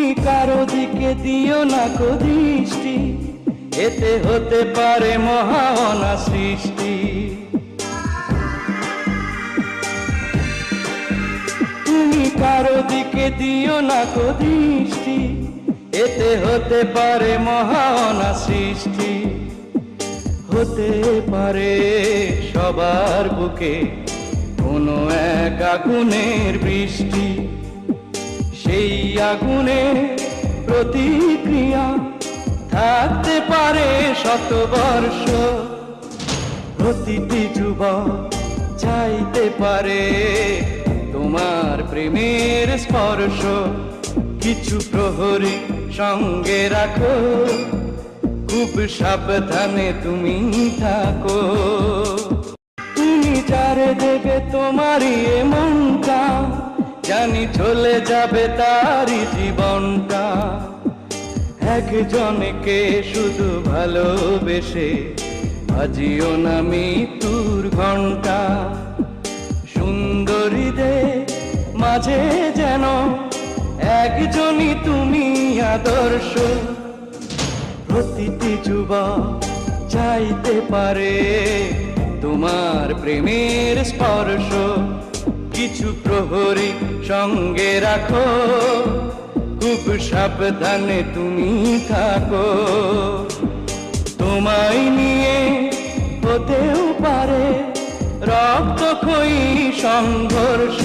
তুমি কারও দিকে দিও না কো দৃষ্টি, এতে হতে পারে মহানা সৃষ্টি। তুমি কারও দিকে দিও না কো দৃষ্টি, এতে হতে পারে মহানা সৃষ্টি। হতে পারে সবার বুকে কোনো এক আগুনের বৃষ্টি। সেই আগুনে প্রতিক্রিয়া থাকতে পারে শত বর্ষ প্রতিটি যুবক চাইতে পারে তোমার প্রেমের স্পর্শ। কিছু প্রহরী সঙ্গে রাখো, খুব সাবধানে তুমি থাকো। তুমি যারে দেবে তোমারই মনটা জানি চলে যাবে তারই জীবনটা। একজনকে শুধু ভালোবেসে বাজিও না মৃত্যুর ঘণ্টা সুন্দরীদের মাঝে যেন একজনই তুমি আদর্শ। প্রতিটি যুবক চাইতে পারে তোমার প্রেমের স্পর্শ। কিছু প্রহরী সঙ্গে রাখো। খুব সাবধানে তুমি থাকো। তোমায় নিয়ে হতেও পারে রক্ত খই সংঘর্ষ।